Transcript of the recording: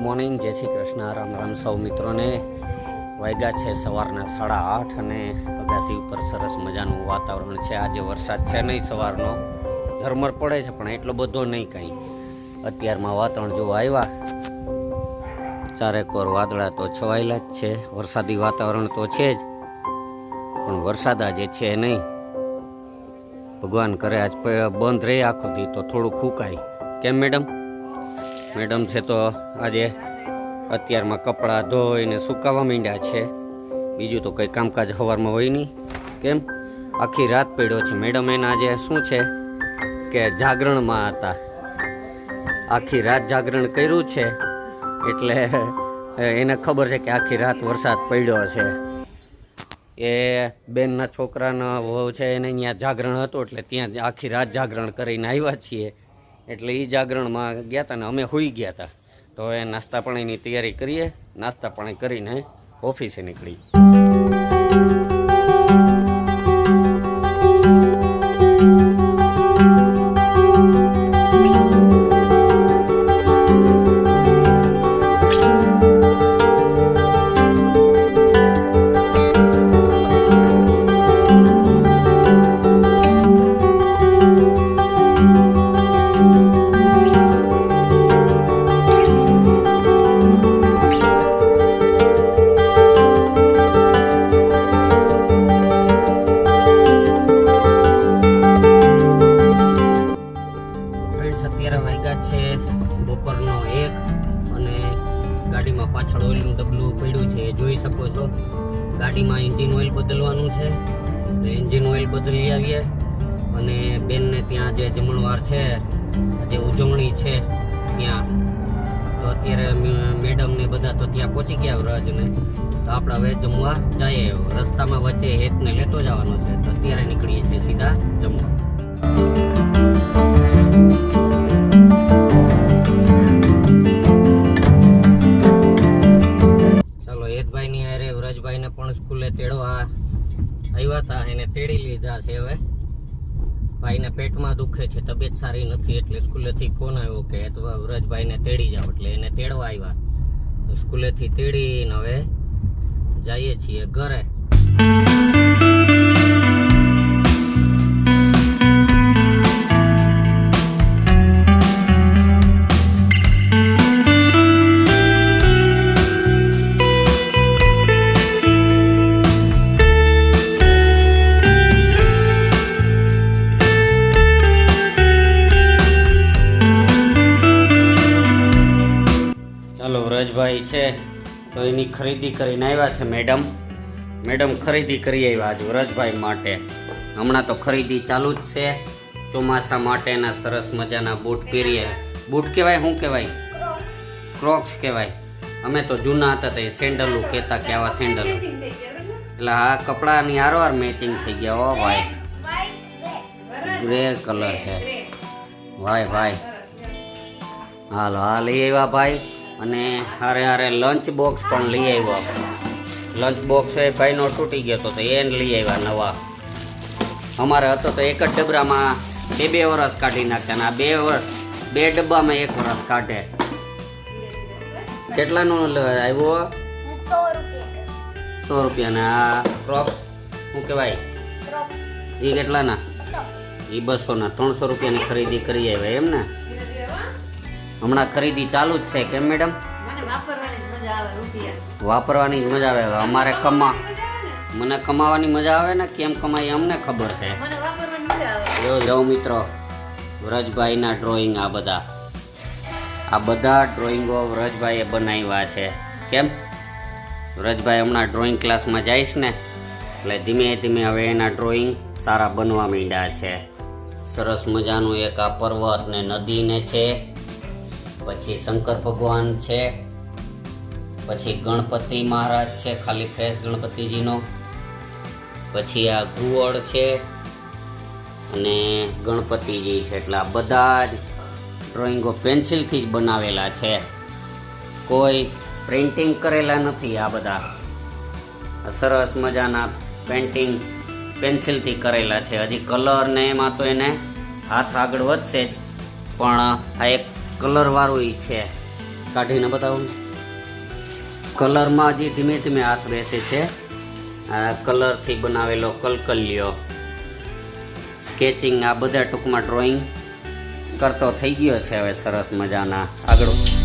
Morning. જય શ્રી કૃષ્ણ. રામ રામ સૌ મિત્રોને. વાગ્યા છે સવારના સાડા આઠ અને અગાસી ઉપર સરસ મજાનું વાતાવરણ છે. આજે વરસાદ છે નહીં સવારનો. ઝરમર પડે છે, પણ એટલો બધો નહીં કંઈ. અત્યારમાં વાતાવરણ જો આવ્યા. ચારેકોર વાદળા તો છવાયેલા જ છે. વરસાદી વાતાવરણ તો છે જ. પણ વરસાદ આજે છે નહીં. ભગવાન કરે આજ બંધ રહે આખો દી તો થોડું ફૂંકાય કેમ મેડમ? મેડમ છે તો આજે અત્યારમાં કપડાં ધોઈને સુકાવા માંડ્યા છે. બીજું તો કંઈ કામકાજ હવારમાં હોય નહીં. કેમ? આખી રાત પડ્યો છે. મેડમ એના આજે શું છે? કે જાગરણમાં હતા. આખી રાત જાગરણ કર્યું છે. એટલે એને ખબર છે કે આખી રાત વરસાદ પડ્યો છે. એ બેનના છોકરાના વહુ છે, એને અહીંયા જાગરણ હતું, એટલે ત્યાં આખી રાત જાગરણ કરીને આવ્યા છીએ. એટલે એ જાગરણમાં ગયા હતા ને અમે હોઈ ગયા હતા તો હવે નાસ્તા પાણીની તૈયારી કરીએ. નાસ્તા પાણી કરીને ઓફિસે નીકળી પાછળ ઓઇલનું ડબલું પડ્યું છે, એ જોઈ શકો છો. ગાડીમાં એન્જિન ઓઇલ બદલવાનું છે. એન્જિન ઓઇલ બદલી આવીએ. અને બેનને ત્યાં જે જમણવાર છે, જે ઉજવણી છે, ત્યાં. તો અત્યારે મેડમ ને બધા તો ત્યાં પહોંચી ગયા વ્રજને તો આપણે હવે જમવા જઈએ રસ્તામાં વચ્ચે હેતને લેતો જવાનો છે. તો અત્યારે નીકળીએ છીએ સીધા જમવા. તેડવા આવ્યા હતા, એને તેડી લીધા છે હવે. ભાઈને પેટમાં દુખે છે, તબિયત સારી નથી, એટલે સ્કૂલેથી ફોન આવ્યો કે હેતભા વ્રજભાઈ ને તેડી જાઓ. એટલે એને તેડવા આવ્યા. તો સ્કૂલેથી તેડીને હવે જઈએ છીએ ઘરે. ચાલો વ્રજભાઈ છે તો એની ખરીદી કરીને આવ્યા છે મેડમ. મેડમ ખરીદી કરી આવ્યા આજ વ્રજભાઈ માટે. હમણાં તો ખરીદી ચાલુ જ છે. ચોમાસા માટેના સરસ મજાના બૂટ પહેરીએ. બૂટ કહેવાય શું કહેવાય? ક્રોક્સ કહેવાય. અમે તો જૂના હતા તો એ સેન્ડલો કહેતા કે આવા સેન્ડલ. એટલે આ કપડાની હારવાર મેચિંગ થઈ ગયા હો ભાઈ. ગ્રે કલર છે. ભાઈ ભાઈ. હાલ હા લઈ આવ્યા ભાઈ. અને હારે હારે લંચ બોક્સ પણ લઈ આવ્યો લંચ બોક્સ એ ભાઈનો તૂટી ગયો હતો તો એને લઈ આવ્યા નવા. અમારે હતો તો એક જ ડબરામાં બે બે વરસ કાઢી નાખતા અને આ બે વર્ષ બે ડબ્બામાં એક વરસ કાઢે. કેટલાનો લ- આવ્યો? સો રૂપિયા રૂપિયાના આ ક્રોપ્સ શું કહેવાય? એ કેટલાના? એ બસોના ત્રણસો રૂપિયાની ખરીદી કરી આવ્યા એમ ને? હમણાં ખરીદી ચાલુ જ છે. કેમ મેડમ વાપરવાની મજા આવે જ મજા આવે. અમારે કમા ને? મને કમાવાની મજા આવે ને? કેમ કમાય અમને ખબર છે. જો જો મિત્રો. વ્રજભાઈના ડ્રોઈંગ આ બધા. આ બધા ડ્રોઈંગો વ્રજભાઈએ બનાવ્યા છે. કેમ? વ્રજભાઈ હમણાં ડ્રોઈંગ ક્લાસમાં જઈશ ને? એટલે ધીમે ધીમે હવે એના ડ્રોઈંગ સારા બનવા માંડ્યા છે. સરસ મજાનું એક આ પર્વત ને નદીને છે. પછી શંકર ભગવાન છે, પછી ગણપતિ મહારાજ છે, ખાલી ફેસ ગણપતિજીનો. પછી આ ઘુવડ છે અને ગણપતિજી છે, એટલે આ બધા જ ડ્રોઈંગો પેન્સિલથી જ બનાવેલા છે. કોઈ પ્રિન્ટિંગ કરેલા નથી આ બધા. સરસ મજાના પેન્ટિંગ પેન્સિલથી કરેલા છે. હજી કલર ને એમાં તો એને હાથ આગળ વધશે જ. પણ આ એક કલરવાળું એ છે. કાઢીને બતાવું. કલરમાં હજી ધીમે ધીમે હાથ બેસે છે. આ કલરથી બનાવેલો કલકલિયો. સ્કેચિંગ આ બધા ટૂંકમાં ડ્રોઈંગ કરતો થઈ ગયો છે. હવે સરસ મજાના આગળ.